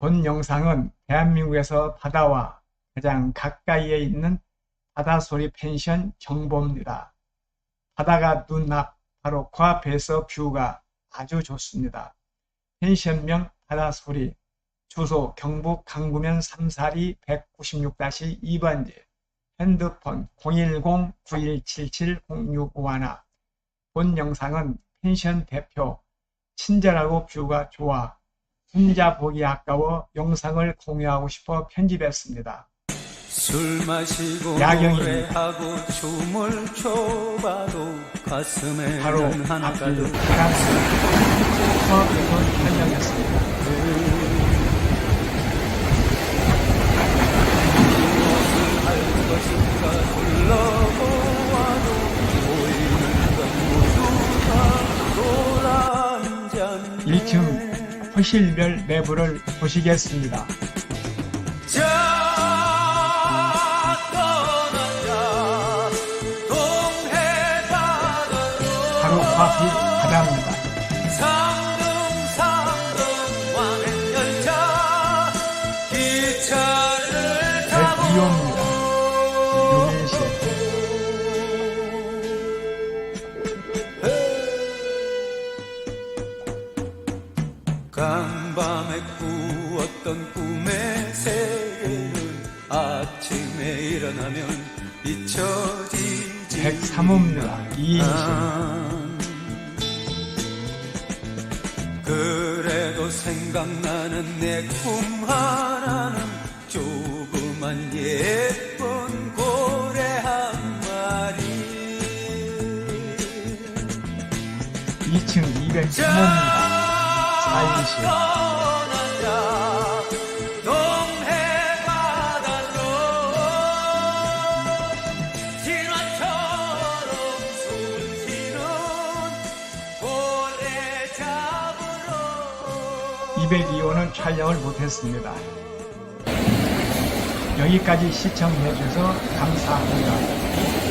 본 영상은 대한민국에서 바다와 가장 가까이에 있는 바다소리 펜션 정보입니다. 바다가 눈앞 바로 코앞에서 뷰가 아주 좋습니다. 펜션명 바다소리 주소 경북 강구면 삼사리 196-2번지 핸드폰 010-9177-0651 본 영상은 펜션 대표 친절하고 뷰가 좋아 혼자 보기 아까워 영상을 공유하고 싶어 편집했습니다. 술 마시고 야경입니다. 춤을 춰봐도 가슴에 바로 가득 파란색 코앞에서 촬영했습니다. 1층 허실별 내부를 보시겠습니다. 바로 코앞이 바다입니다. 상등 상등 완행열차 기차를 타고 102호 간밤에 꾸었던 꿈의 세계는 아침에 일어나면 잊혀지지 103호입니다. 이인식 그래도 생각나는 내 꿈 하나는 조그만 예쁜 고래 한 마리 2층 203호입니다. 잡으러 202호는 촬영을 못했습니다. 여기까지 시청해 주셔서 감사합니다.